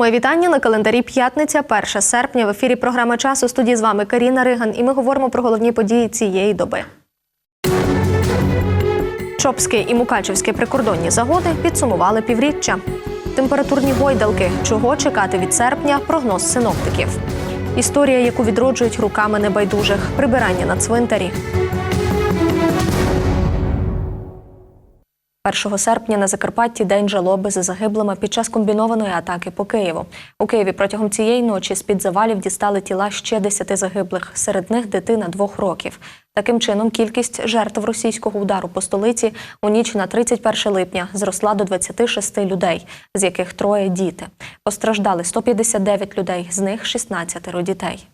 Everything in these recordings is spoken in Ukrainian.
Моє вітання на календарі п'ятниця, 1 серпня. В ефірі програма час у студії з вами Каріна Риган, і ми говоримо про головні події цієї доби. Чопське і Мукачівське прикордонні загони підсумували півріччя. Температурні гойдалки. Чого чекати від серпня? Прогноз синоптиків. Історія, яку відроджують руками небайдужих. Прибирання на цвинтарі. 1 серпня на Закарпатті день жалоби за загиблими під час комбінованої атаки по Києву. У Києві протягом цієї ночі з-під завалів дістали тіла ще 10 загиблих. Серед них дитина двох років. Таким чином, кількість жертв російського удару по столиці у ніч на 31 липня зросла до 26 людей, з яких троє діти. Постраждали 159 людей, з них 16 дітей.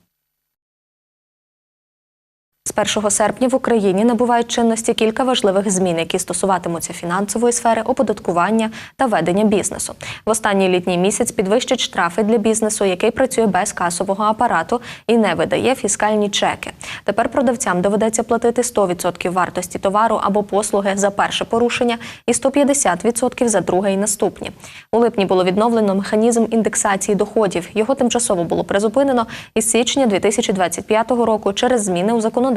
З 1 серпня в Україні набувають чинності кілька важливих змін, які стосуватимуться фінансової сфери, оподаткування та ведення бізнесу. В останній літній місяць підвищать штрафи для бізнесу, який працює без касового апарату і не видає фіскальні чеки. Тепер продавцям доведеться платити 100% вартості товару або послуги за перше порушення і 150% за друге і наступні. У липні було відновлено механізм індексації доходів. Його тимчасово було призупинено із січня 2025 року через зміни у законодавстві.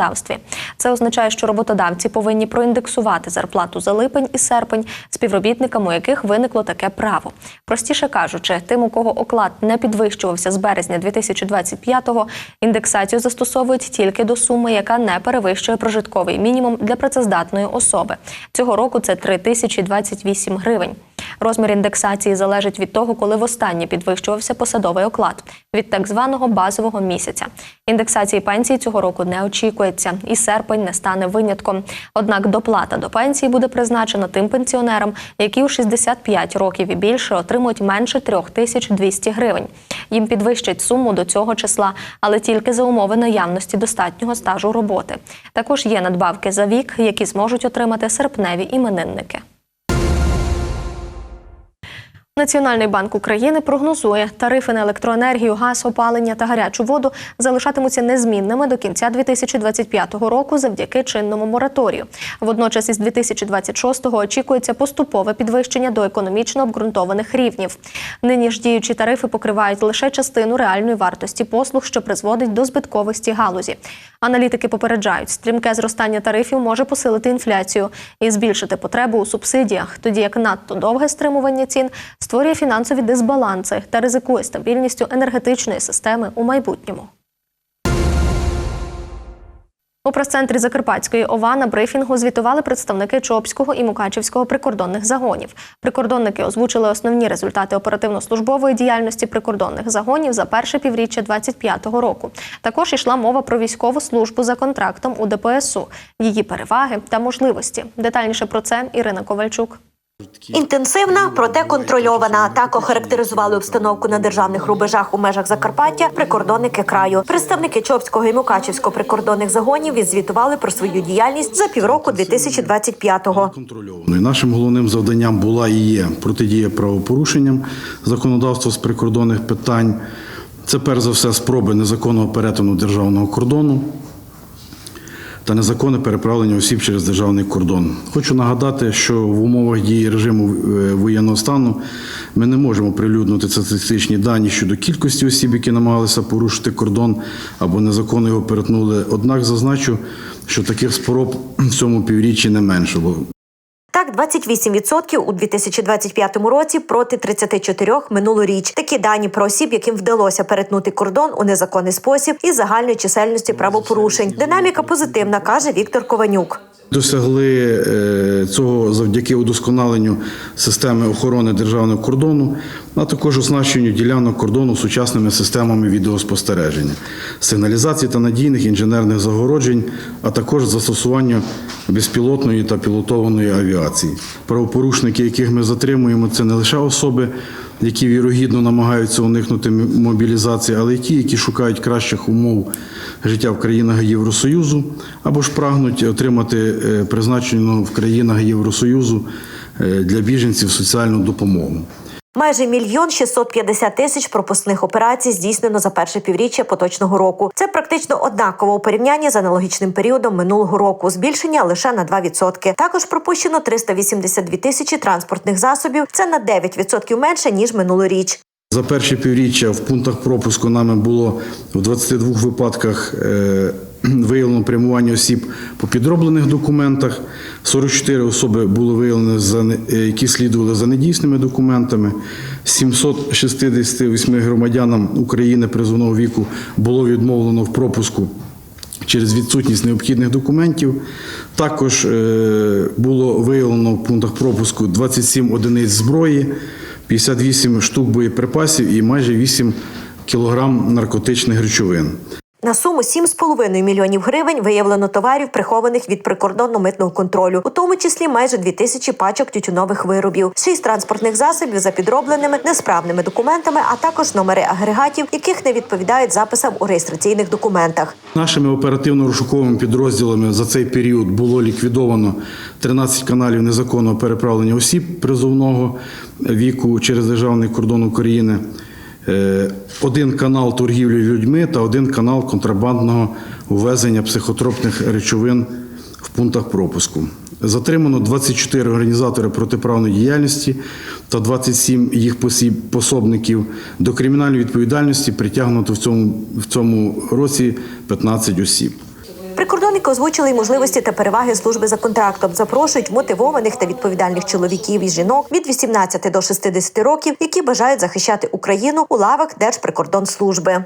Це означає, що роботодавці повинні проіндексувати зарплату за липень і серпень, співробітникам у яких виникло таке право. Простіше кажучи, тим, у кого оклад не підвищувався з березня 2025-го, індексацію застосовують тільки до суми, яка не перевищує прожитковий мінімум для працездатної особи. Цього року це 3028 гривень. Розмір індексації залежить від того, коли востаннє підвищувався посадовий оклад від так званого базового місяця. Індексації пенсії цього року не очікується, і серпень не стане винятком. Однак доплата до пенсії буде призначена тим пенсіонерам, які у 65 років і більше отримують менше 3200 гривень. Їм підвищать суму до цього числа, але тільки за умови наявності достатнього стажу роботи. Також є надбавки за вік, які зможуть отримати серпневі іменинники. Національний банк України прогнозує, тарифи на електроенергію, газ, опалення та гарячу воду залишатимуться незмінними до кінця 2025 року завдяки чинному мораторію. Водночас із 2026-го очікується поступове підвищення до економічно обґрунтованих рівнів. Нині ж діючі тарифи покривають лише частину реальної вартості послуг, що призводить до збитковості галузі. Аналітики попереджають, стрімке зростання тарифів може посилити інфляцію і збільшити потребу у субсидіях, тоді як надто довге стримування цін створює фінансові дисбаланси та ризикує стабільністю енергетичної системи у майбутньому. У прес-центрі Закарпатської ОВА на брифінгу звітували представники Чопського і Мукачівського прикордонних загонів. Прикордонники озвучили основні результати оперативно-службової діяльності прикордонних загонів за перше півріччя 2025 року. Також йшла мова про військову службу за контрактом у ДПСУ, її переваги та можливості. Детальніше про це Ірина Ковальчук. Інтенсивна, проте контрольована атака характеризували обстановку на державних рубежах у межах Закарпаття прикордонники краю. Представники Чопського і Мукачівського прикордонних загонів відзвітували про свою діяльність за півроку 2025-го. контрольованою. Нашим головним завданням була і є протидія правопорушенням законодавства з прикордонних питань. Це перш за все спроби незаконного перетину державного кордону та незаконне переправлення осіб через державний кордон. Хочу нагадати, що в умовах дії режиму е, воєнного стану ми не можемо прилюднити статистичні дані щодо кількості осіб, які намагалися порушити кордон або незаконно його перетнули. Однак зазначу, що таких спроб в цьому півріччі не меншало. Так, 28% у 2025 році проти 34 минулоріч. Такі дані про осіб, яким вдалося перетнути кордон у незаконний спосіб із загальної чисельності правопорушень. Динаміка позитивна, каже Віктор Кованюк. Досягли е, цього завдяки удосконаленню системи охорони державного кордону, а також оснащенню ділянок кордону сучасними системами відеоспостереження, сигналізації та надійних інженерних загороджень, а також застосуванню безпілотної та пілотованої авіації. Правопорушники, яких ми затримуємо, це не лише особи, які вірогідно намагаються уникнути мобілізації, але й ті, які шукають кращих умов життя в країнах Євросоюзу або ж прагнуть отримати е, призначену в країнах Євросоюзу е, для біженців соціальну допомогу. Майже мільйон 650 тисяч пропускних операцій здійснено за перше півріччя поточного року. Це практично однаково у порівнянні з аналогічним періодом минулого року. Збільшення лише на 2%. Також пропущено 382 тисячі транспортних засобів. Це на 9% менше ніж минулоріч. За перше півріччя в пунктах пропуску нами було в 22 випадках е, виявлено прямування осіб по підроблених документах. 44 особи було виявлено, за, е, які слідували за недійсними документами. 768 громадянам України призовного віку було відмовлено в пропуску через відсутність необхідних документів. Також е, було виявлено в пунктах пропуску 27 одиниць зброї, 58 штук боєприпасів і майже 8 кілограм наркотичних речовин. На суму 7,5 мільйонів гривень виявлено товарів, прихованих від прикордонно-митного контролю, у тому числі майже 2 тисячі пачок тютюнових виробів, 6 транспортних засобів за підробленими несправними документами, а також номери агрегатів, яких не відповідають записам у реєстраційних документах. Нашими оперативно-розшуковими підрозділами за цей період було ліквідовано 13 каналів незаконного переправлення осіб призовного віку через державний кордон України, один канал торгівлі людьми та один канал контрабандного ввезення психотропних речовин в пунктах пропуску. Затримано 24 організатори протиправної діяльності та 27 їх пособників. До кримінальної відповідальності притягнуто в цьому, в цьому році 15 осіб. Прикордонники озвучили й можливості та переваги служби за контрактом. Запрошують мотивованих та відповідальних чоловіків і жінок від 18 до 60 років, які бажають захищати Україну у лавах Держприкордонслужби.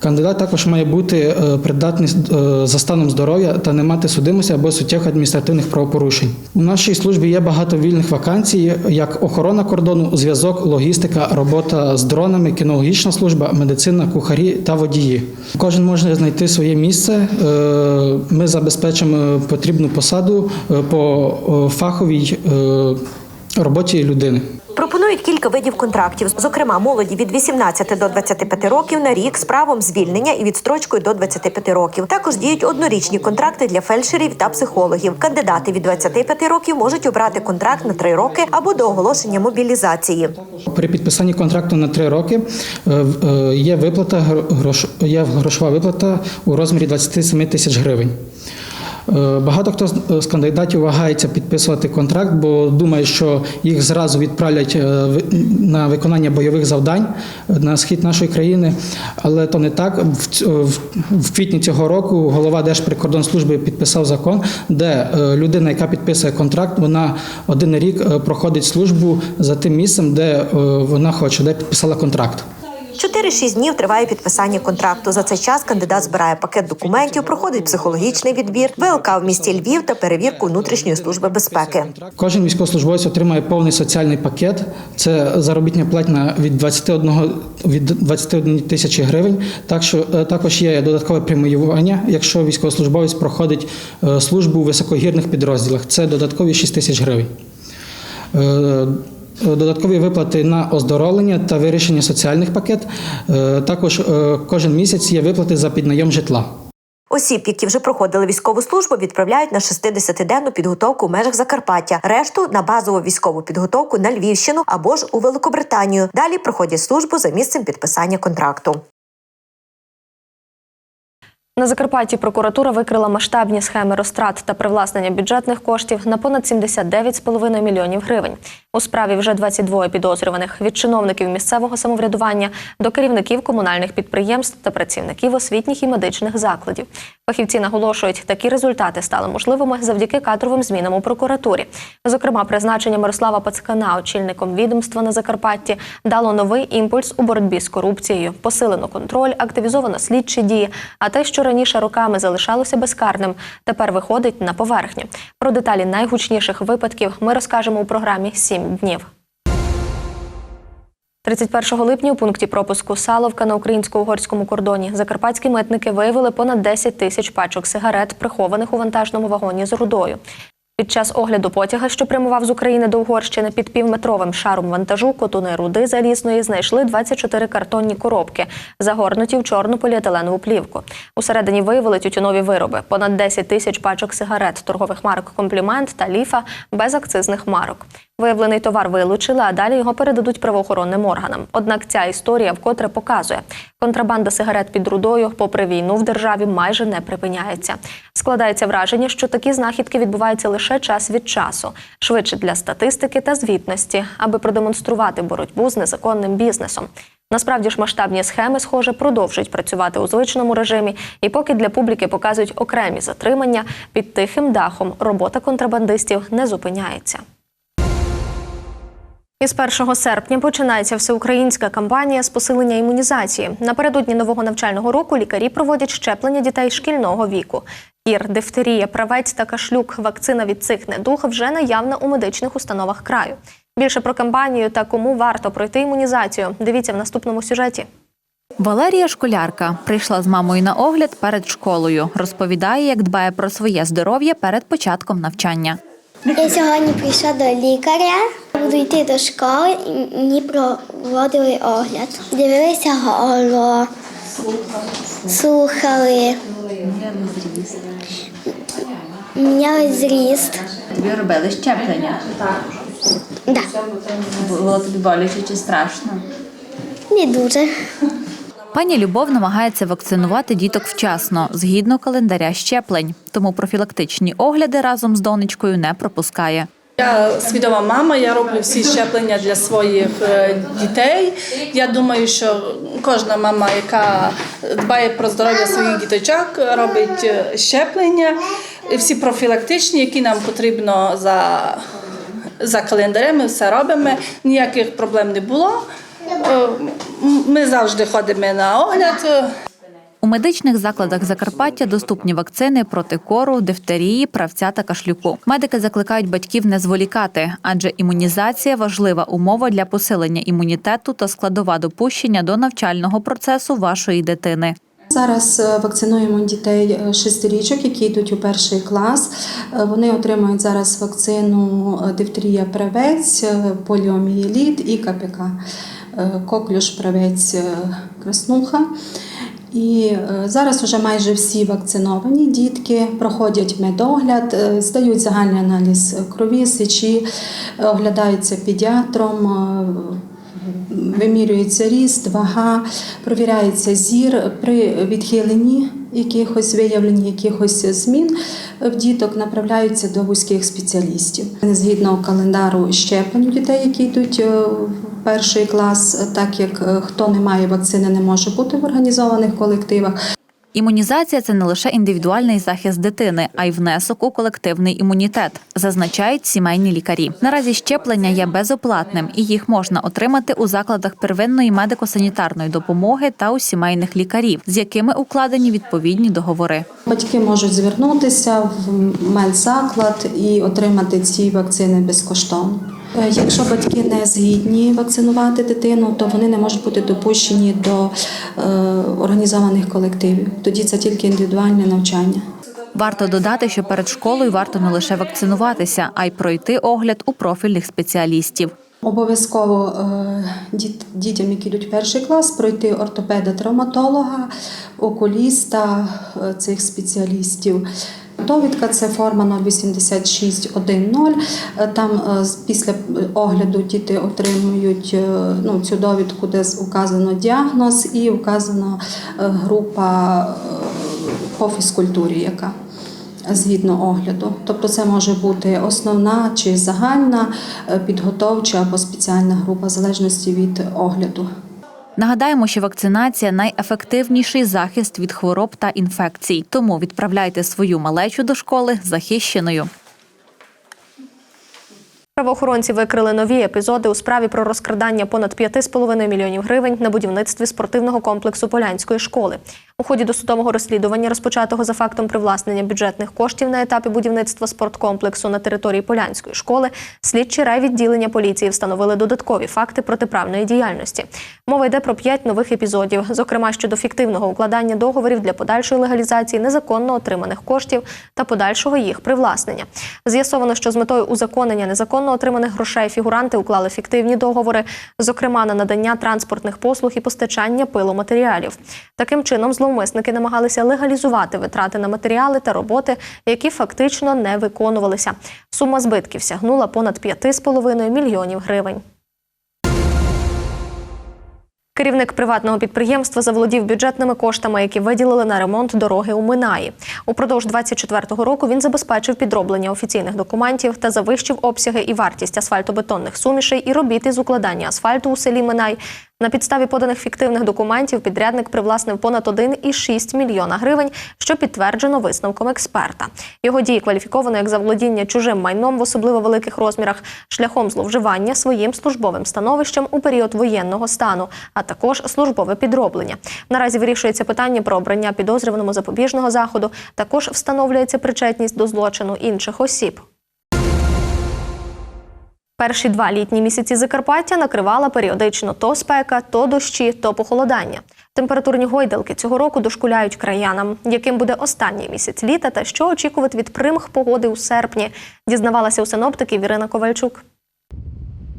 Кандидат також має бути е, придатний е, за станом здоров'я та не мати судимості або суттєвих адміністративних правопорушень. У нашій службі є багато вільних вакансій, як охорона кордону, зв'язок, логістика, робота з дронами, кінологічна служба, медицина, кухарі та водії. Кожен може знайти своє місце. Е, Ми забезпечимо потрібну посаду по фаховій роботі людини. Пропонують кілька видів контрактів, зокрема молоді від 18 до 25 років на рік з правом звільнення і відстрочкою до 25 років. Також діють однорічні контракти для фельдшерів та психологів. Кандидати від 25 років можуть обрати контракт на 3 роки або до оголошення мобілізації. При підписанні контракту на три роки е, е, є виплата є грошова виплата у розмірі 27 тисяч гривень. Е, Багато хто з- з кандидатів вагається підписувати контракт, бо думає, що їх зразу відправлять е, на виконання бойових завдань на схід нашої країни. Але то не так. В квітні цього року голова Держприкордонслужби підписав закон, де е, людина, яка підписує контракт, вона один рік е, проходить службу за тим місцем, де е, вона хоче, де підписала контракт. 4-6 днів триває підписання контракту. За цей час кандидат збирає пакет документів, проходить психологічний відбір, ВЛК в місті Львів та перевірку внутрішньої служби безпеки. Кожен військовослужбовець отримає повний соціальний пакет. Це заробітня платня від 21, від 21 тисячі гривень. Так що е, також є додаткове преміювання, якщо військовослужбовець проходить е, службу у високогірних підрозділах. Це додаткові 6 тисяч гривень. Е, Додаткові виплати на оздоровлення та вирішення соціальних пакет. Е, Також е, кожен місяць є виплати за піднайом житла. Осіб, які вже проходили військову службу, відправляють на 60-денну підготовку в межах Закарпаття. Решту на базову військову підготовку на Львівщину або ж у Великобританію. Далі проходять службу за місцем підписання контракту. На Закарпатті прокуратура викрила масштабні схеми розтрат та привласнення бюджетних коштів на понад 79,5 мільйонів гривень. У справі вже 22 підозрюваних від чиновників місцевого самоврядування до керівників комунальних підприємств та працівників освітніх і медичних закладів. Фахівці наголошують, такі результати стали можливими завдяки кадровим змінам у прокуратурі. Зокрема, призначення Мирослава Пацкана очільником відомства на Закарпатті дало новий імпульс у боротьбі з корупцією, посилено контроль, активізовано слідчі дії. А те, що раніше роками залишалося безкарним, тепер виходить на поверхню. Про деталі найгучніших випадків ми розкажемо у програмі «7 днів. 31 липня у пункті пропуску Саловка на українсько-угорському кордоні закарпатські митники виявили понад 10 тисяч пачок сигарет, прихованих у вантажному вагоні з рудою. Під час огляду потяга, що прямував з України до Угорщини під півметровим шаром вантажу, котуни руди залізної знайшли 24 картонні коробки, загорнуті в чорну поліетиленову плівку. Усередині виявили тютюнові вироби, понад 10 тисяч пачок сигарет, торгових марок комплімент та ліфа без акцизних марок. Виявлений товар вилучили, а далі його передадуть правоохоронним органам. Однак ця історія вкотре показує, контрабанда сигарет під рудою, попри війну в державі, майже не припиняється. Складається враження, що такі знахідки відбуваються лише час від часу, швидше для статистики та звітності, аби продемонструвати боротьбу з незаконним бізнесом. Насправді ж масштабні схеми, схоже, продовжують працювати у звичному режимі, і поки для публіки показують окремі затримання під тихим дахом, робота контрабандистів не зупиняється. Із 1 серпня починається всеукраїнська кампанія з посилення імунізації. Напередодні нового навчального року лікарі проводять щеплення дітей шкільного віку. Кір, дифтерія, правець та кашлюк. Вакцина від цих недуг вже наявна у медичних установах краю. Більше про кампанію та кому варто пройти імунізацію. Дивіться в наступному сюжеті. Валерія школярка прийшла з мамою на огляд перед школою. Розповідає, як дбає про своє здоров'я перед початком навчання. Я сьогодні прийшла до лікаря, буду йти до школи і мені проводили огляд. Дивилися горло, слухали. Міняли зріст. Тобі робили щеплення. Да. Було тобі боляче чи страшно? Не дуже. Пані Любов намагається вакцинувати діток вчасно, згідно календаря щеплень. Тому профілактичні огляди разом з донечкою не пропускає. Я свідома мама, я роблю всі щеплення для своїх е, дітей. Я думаю, що кожна мама, яка дбає про здоров'я своїх діточок, робить е, щеплення, всі профілактичні, які нам потрібно за, за календарем, ми все робимо. Ніяких проблем не було. Е, Ми завжди ходимо на огляд. У медичних закладах Закарпаття доступні вакцини проти кору, дифтерії, правця та кашлюку. Медики закликають батьків не зволікати, адже імунізація важлива умова для посилення імунітету та складова допущення до навчального процесу вашої дитини. Зараз е, вакцинуємо дітей е, шестирічок, які йдуть у перший клас. Вони отримують зараз вакцину дифтерія правець, поліомієліт і КПК. Е, Коклюш правець е, краснуха. І е, зараз вже майже всі вакциновані дітки проходять медогляд, здають загальний аналіз крові, сечі, оглядаються педіатром. Вимірюється ріст, вага, провіряється зір при відхиленні якихось виявлень, якихось змін в діток направляються до вузьких спеціалістів. Згідно календару щеплень дітей, які йдуть е, в перший клас, так як е, хто не має вакцини, не може бути в організованих колективах. Імунізація це не лише індивідуальний захист дитини, а й внесок у колективний імунітет, зазначають сімейні лікарі. Наразі щеплення є безоплатним і їх можна отримати у закладах первинної медико-санітарної допомоги та у сімейних лікарів, з якими укладені відповідні договори. Батьки можуть звернутися в медзаклад і отримати ці вакцини безкоштовно. Е, Якщо батьки не згідні вакцинувати дитину, то вони не можуть бути допущені до е, організованих колективів. Тоді це тільки індивідуальне навчання. Варто додати, що перед школою варто не лише вакцинуватися, а й пройти огляд у профільних спеціалістів. Обов'язково е, діт- дітям, які йдуть в перший клас, пройти ортопеда-травматолога, окуліста цих спеціалістів. Довідка це форма 08610. Е, Там е, після огляду діти отримують е, ну, цю довідку, де указано діагноз і указана група по фізкультурі, яка згідно огляду. Тобто це може бути основна чи загальна підготовча або спеціальна група, в залежності від огляду. Нагадаємо, що вакцинація найефективніший захист від хвороб та інфекцій. Тому відправляйте свою малечу до школи захищеною. Правоохоронці викрили нові епізоди у справі про розкрадання понад 5,5 мільйонів гривень на будівництві спортивного комплексу Полянської школи. У ході досудового розслідування, розпочатого за фактом привласнення бюджетних коштів на етапі будівництва спорткомплексу на території Полянської школи, слідчі райвідділення поліції встановили додаткові факти протиправної діяльності. Мова йде про п'ять нових епізодів, зокрема щодо фіктивного укладання договорів для подальшої легалізації незаконно отриманих коштів та подальшого їх привласнення. З'ясовано, що з метою узаконення незаконно отриманих грошей фігуранти уклали фіктивні договори, зокрема на надання транспортних послуг і постачання пиломатеріалів. Таким чином, зловмисники зловмисники намагалися легалізувати витрати на матеріали та роботи, які фактично не виконувалися. Сума збитків сягнула понад 5,5 мільйонів гривень. Керівник приватного підприємства заволодів бюджетними коштами, які виділили на ремонт дороги у Минаї. Упродовж 24-го року він забезпечив підроблення офіційних документів та завищив обсяги і вартість асфальтобетонних сумішей і робіт із укладання асфальту у селі Минай. На підставі поданих фіктивних документів підрядник привласнив понад 1,6 мільйона гривень, що підтверджено висновком експерта. Його дії кваліфіковано як заволодіння чужим майном в особливо великих розмірах, шляхом зловживання своїм службовим становищем у період воєнного стану, а також службове підроблення. Наразі вирішується питання про обрання підозрюваному запобіжного заходу. Також встановлюється причетність до злочину інших осіб. Перші два літні місяці Закарпаття накривала періодично то спека, то дощі, то похолодання. Температурні гойдалки цього року дошкуляють краянам. Яким буде останній місяць літа та що очікувати від примх погоди у серпні, дізнавалася у синоптиків Ірина Ковальчук.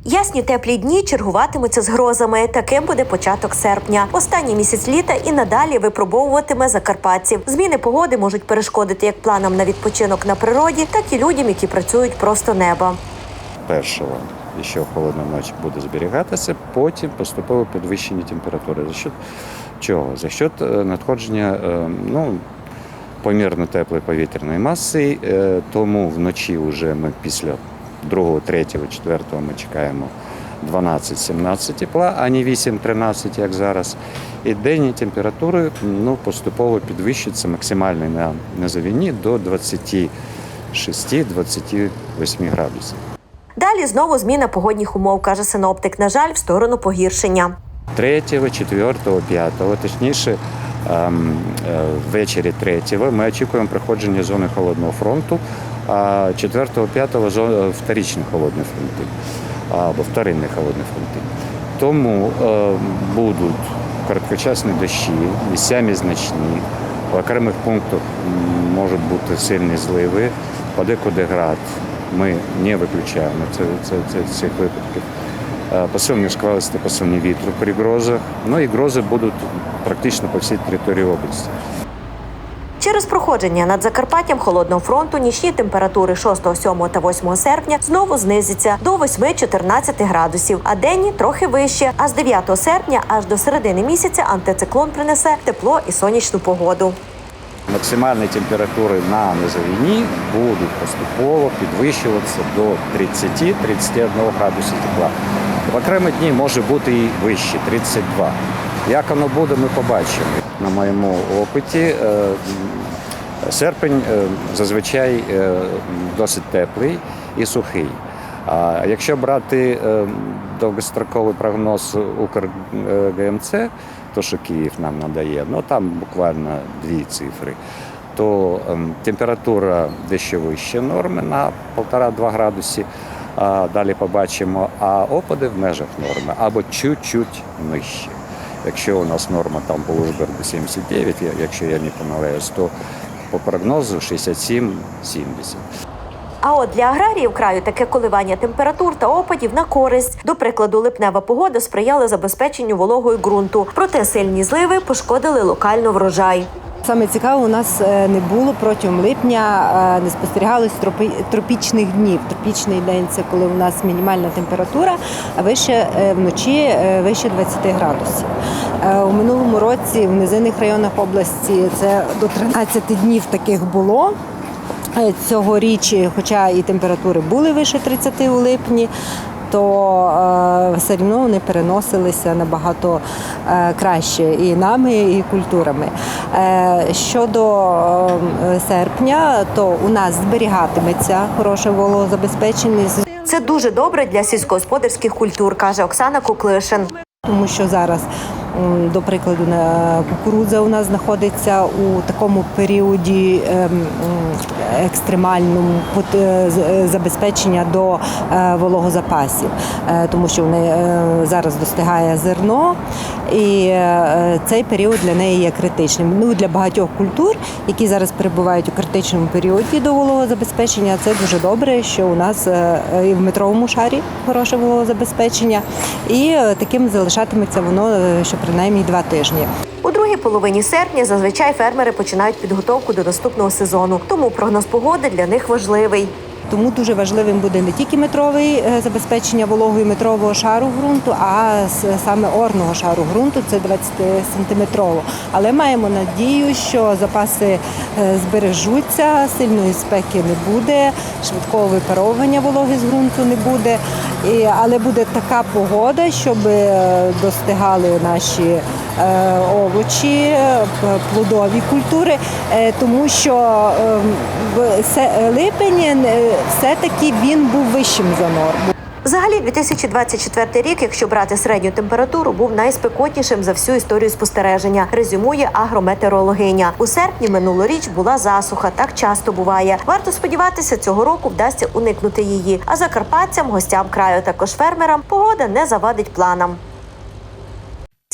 Ясні теплі дні чергуватимуться з грозами. Таким буде початок серпня. Останній місяць літа і надалі випробовуватиме закарпатців. Зміни погоди можуть перешкодити як планам на відпочинок на природі, так і людям, які працюють просто неба. Першого, що холодна ніч буде зберігатися, потім поступове підвищення температури. За счет чого? За счет надходження е, ну, помірно теплої повітряної маси, е, тому вночі вже ми після 2, 3, 4 ми чекаємо 12-17 тепла, а не 8-13, як зараз. І денні температури ну, поступово підвищуються максимально на, на завіні до 26-28 градусів. Далі знову зміна погодних умов, каже синоптик. На жаль, в сторону погіршення. 3, 4, 5, точніше, ем, е, ввечері 3 ми очікуємо проходження зони холодного фронту, а 4, 5 зо- вторичні холодні фронти або вторинні холодні фронти. Тому е, будуть короткочасні дощі, місцями значні. В окремих пунктах можуть бути сильні зливи, подекуди град. Ми не виключаємо це, це, це, цих випадків. Е, Посильні шквалисті, посильні вітру при грозах. Ну і грози будуть практично по всій території області. Через проходження над Закарпаттям холодного фронту нічні температури 6, 7 та 8 серпня знову знизяться до 8-14 градусів, а денні трохи вище. А з 9 серпня аж до середини місяця антициклон принесе тепло і сонячну погоду. Максимальні температури на низовині будуть поступово підвищуватися до 30-31 градусів тепла. В окремі дні може бути і вище 32. Як воно буде, ми побачимо. На моєму опиті е, серпень е, зазвичай е, досить теплий і сухий. Якщо брати е, довгостроковий прогноз Укргмц, то що Київ нам надає, ну там буквально дві цифри, то ем, температура дещо вище норми на 1,5-2 градуси. А далі побачимо, а опади в межах норми або чуть-чуть нижче. Якщо у нас норма там по Ужгороду 79, я- якщо я не помиляюсь, то по прогнозу 67-70. А от для аграріїв краю таке коливання температур та опадів на користь. До прикладу, липнева погода сприяла забезпеченню вологою ґрунту. Проте сильні зливи пошкодили локально врожай. Саме цікаво, у нас е, не було протягом липня, е, не спостерігалось тропі- тропічних днів. Тропічний день це коли у нас мінімальна температура, а вище е, вночі вище 20 градусів. У минулому році в низинних районах області це до 13 днів таких було. Е, Цьогоріч, хоча і температури були вище 30 у липні, то е, все одно вони переносилися набагато е, краще і нами, і культурами. Щодо серпня, то у нас зберігатиметься хороше вологозабезпечення. Це дуже добре для сільськогосподарських культур, каже Оксана Куклишин. Тому що зараз, до прикладу, кукурудза у нас знаходиться у такому періоді ем, екстремальному е, е, забезпечення до е, вологозапасів, тому що вони зараз достигає зерно, і цей період для неї є критичним. Ну для багатьох культур, які зараз перебувають у критичному періоді до вологозабезпечення, це дуже добре, що у нас і в метровому шарі хороше вологозабезпечення, і таким залишатиметься воно, е, принаймні два тижні. У другій половині серпня зазвичай фермери починають підготовку до наступного сезону, тому прогноз погоди для них важливий. Тому дуже важливим буде не тільки метровий е, забезпечення вологою метрового шару ґрунту, а саме орного шару ґрунту це 20 сантиметрово. Але маємо надію, що запаси е, збережуться, сильної спеки не буде, швидкого випаровування вологи з ґрунту не буде. Але буде така погода, щоб е, достигали наші овочі, плодові культури, тому що е, в липень все-таки він був вищим за норму. Взагалі, 2024 рік, якщо брати середню температуру, був найспекотнішим за всю історію спостереження. Резюмує агрометеорологиня. У серпні минулоріч була засуха. Так часто буває. Варто сподіватися, цього року вдасться уникнути її. А закарпатцям, гостям краю, також фермерам, погода не завадить планам.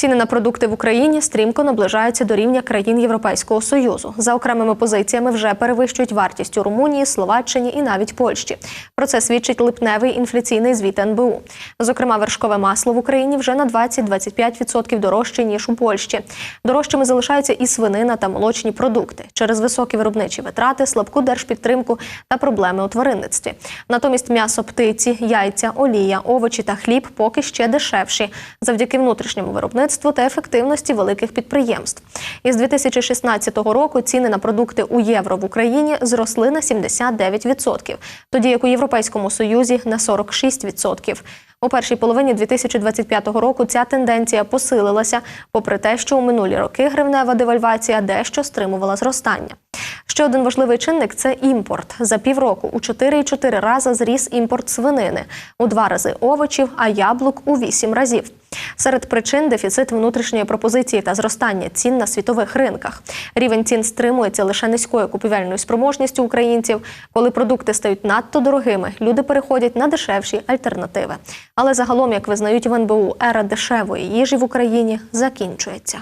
Ціни на продукти в Україні стрімко наближаються до рівня країн Європейського союзу. За окремими позиціями вже перевищують вартість у Румунії, Словаччині і навіть Польщі. Про це свідчить липневий інфляційний звіт НБУ. Зокрема, вершкове масло в Україні вже на 20-25% дорожче ніж у Польщі. Дорожчими залишаються і свинина та молочні продукти через високі виробничі витрати, слабку держпідтримку та проблеми у тваринництві. Натомість м'ясо птиці, яйця, олія, овочі та хліб поки ще дешевші завдяки внутрішньому виробництву та ефективності великих підприємств. Із 2016 року ціни на продукти у євро в Україні зросли на 79%, тоді як у Європейському Союзі на 46%. У першій половині 2025 року ця тенденція посилилася, попри те, що у минулі роки гривнева девальвація дещо стримувала зростання. Ще один важливий чинник це імпорт. За півроку у 4,4 рази зріс імпорт свинини, у два рази овочів, а яблук у 8 разів. Серед причин дефіцит внутрішньої пропозиції та зростання цін на світових ринках. Рівень цін стримується лише низькою купівельною спроможністю українців. Коли продукти стають надто дорогими, люди переходять на дешевші альтернативи. Але загалом, як визнають в НБУ, ера дешевої їжі в Україні закінчується.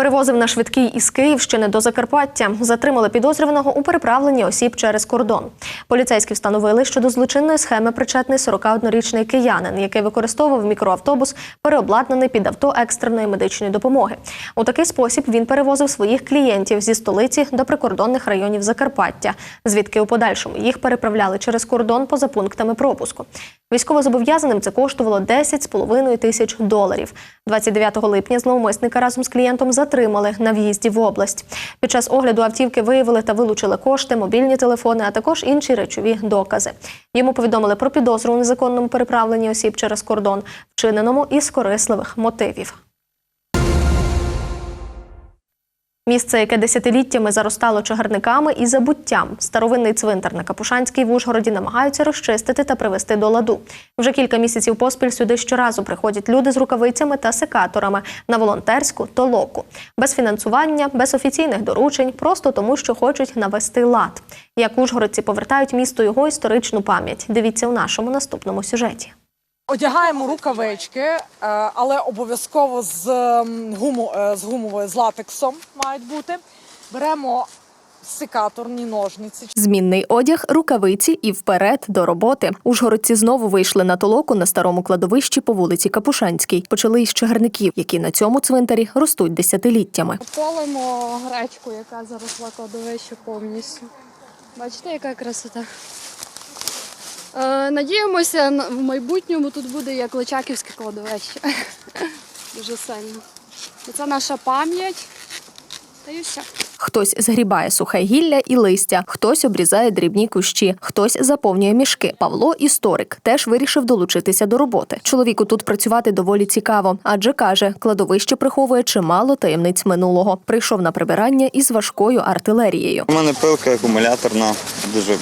Перевозив на швидкій із Київщини до Закарпаття. Затримали підозрюваного у переправленні осіб через кордон. Поліцейські встановили, що до злочинної схеми причетний 41-річний киянин, який використовував мікроавтобус, переобладнаний під авто екстреної медичної допомоги. У такий спосіб він перевозив своїх клієнтів зі столиці до прикордонних районів Закарпаття, звідки у подальшому їх переправляли через кордон поза пунктами пропуску. Військовозобов'язаним це коштувало 10,5 тисяч доларів. 29 липня зловмисника разом з клієнтом затримали на в'їзді в область. Під час огляду автівки виявили та вилучили кошти, мобільні телефони, а також інші речові докази. Йому повідомили про підозру у незаконному переправленні осіб через кордон, вчиненому із корисливих мотивів. Місце, яке десятиліттями заростало чагарниками і забуттям. Старовинний цвинтар на Капушанській в Ужгороді намагаються розчистити та привести до ладу. Вже кілька місяців поспіль сюди щоразу приходять люди з рукавицями та секаторами на волонтерську толоку. Без фінансування, без офіційних доручень, просто тому, що хочуть навести лад. Як ужгородці повертають місту його історичну пам'ять. Дивіться у нашому наступному сюжеті. Одягаємо рукавички, е, але обов'язково з, гуму, е, з гумовою, з латексом мають бути. Беремо секаторні ножниці. Змінний одяг, рукавиці і вперед до роботи. Ужгородці знову вийшли на толоку на старому кладовищі по вулиці Капушанській. Почали із чагарників, які на цьому цвинтарі ростуть десятиліттями. Полимо гречку, яка заросла кладовище повністю. Бачите, яка красота. Е, надіємося, на- в майбутньому тут буде як Личаківське кладовище. Дуже сильно. Це наша пам'ять. Та й все. Хтось згрібає сухе гілля і листя, хтось обрізає дрібні кущі, хтось заповнює мішки. Павло історик теж вирішив долучитися до роботи. Чоловіку тут працювати доволі цікаво, адже каже, кладовище приховує чимало таємниць минулого. Прийшов на прибирання із важкою артилерією. У мене пилка акумуляторна, дуже.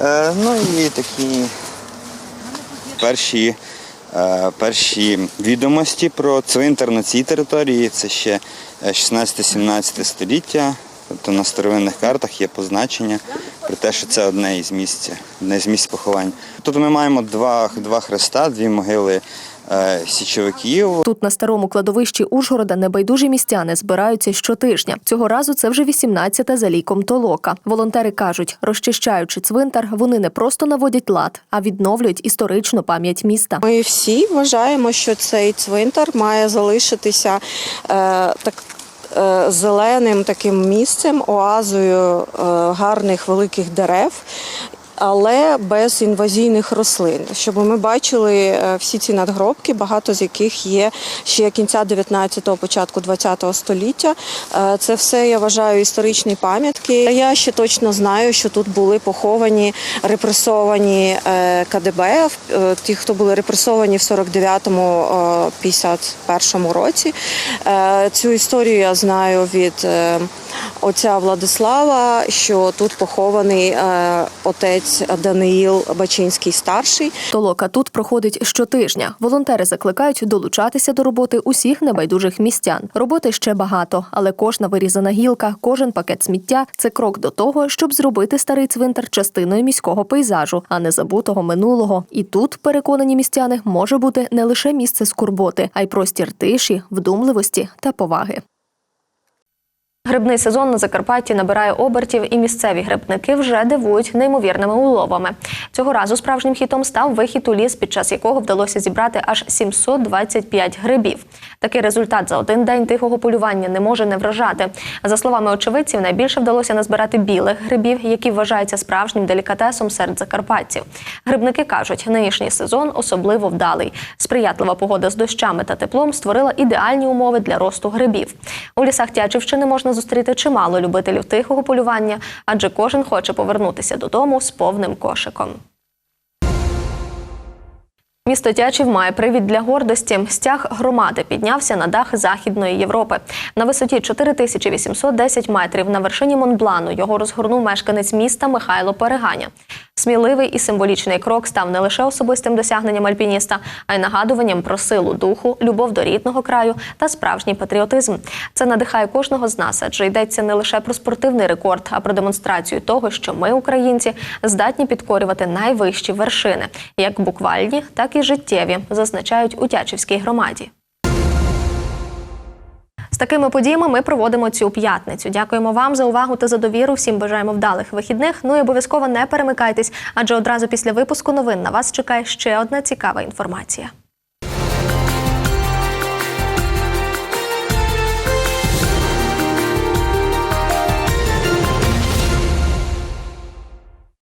Е, ну і такі перші, е, перші відомості про цвинтар на цій території. Це ще е, 16-17 століття. Тобто на старовинних картах є позначення про те, що це одне із місць, одне з місць поховань. Тут ми маємо два, два хреста, дві могили е, січовиків. Тут на старому кладовищі Ужгорода небайдужі містяни збираються щотижня. Цього разу це вже 18-та за ліком толока. Волонтери кажуть, розчищаючи цвинтар, вони не просто наводять лад, а відновлюють історичну пам'ять міста. Ми всі вважаємо, що цей цвинтар має залишитися е, так. е, Зеленим таким місцем, оазою е, гарних великих дерев, але без інвазійних рослин, щоб ми бачили е, всі ці надгробки, багато з яких є ще кінця 19-го, початку 20-го століття. Е, Це все я вважаю історичні пам'ятки. Я ще точно знаю, що тут були поховані репресовані е, КДБ, ті, хто були репресовані в 49-му, е, 51-му році. Цю історію я знаю від отця Владислава, що тут похований е, отець Даниїл Бачинський старший. Толока тут проходить щотижня. Волонтери закликають долучатися до роботи усіх небайдужих містян. Роботи ще багато, але кожна вирізана гілка, кожен пакет сміття це крок до того, щоб зробити старий цвинтар частиною міського пейзажу, а не забутого минулого. І тут, переконані містяни, може бути не лише місце скорботи, а й простір тиші, вдумливості та поваги. Грибний сезон на Закарпатті набирає обертів, і місцеві грибники вже дивують неймовірними уловами. Цього разу справжнім хітом став вихід у ліс, під час якого вдалося зібрати аж 725 грибів. Такий результат за один день тихого полювання не може не вражати. За словами очевидців, найбільше вдалося назбирати білих грибів, які вважаються справжнім делікатесом серед закарпатців. Грибники кажуть, нинішній сезон особливо вдалий. Сприятлива погода з дощами та теплом створила ідеальні умови для росту грибів. У лісах Тячівщини можна зустріти чимало любителів тихого полювання, адже кожен хоче повернутися додому з повним кошиком. Місто Тячів має привід для гордості. Стяг громади піднявся на дах Західної Європи. На висоті 4810 метрів на вершині Монблану його розгорнув мешканець міста Михайло Переганя. Сміливий і символічний крок став не лише особистим досягненням альпініста, а й нагадуванням про силу духу, любов до рідного краю та справжній патріотизм. Це надихає кожного з нас, адже йдеться не лише про спортивний рекорд, а про демонстрацію того, що ми, українці, здатні підкорювати найвищі вершини, як буквальні, так і життєві, зазначають у Тячівській громаді. З такими подіями ми проводимо цю п'ятницю. Дякуємо вам за увагу та за довіру. Всім бажаємо вдалих вихідних. Ну і обов'язково не перемикайтесь, адже одразу після випуску новин на вас чекає ще одна цікава інформація.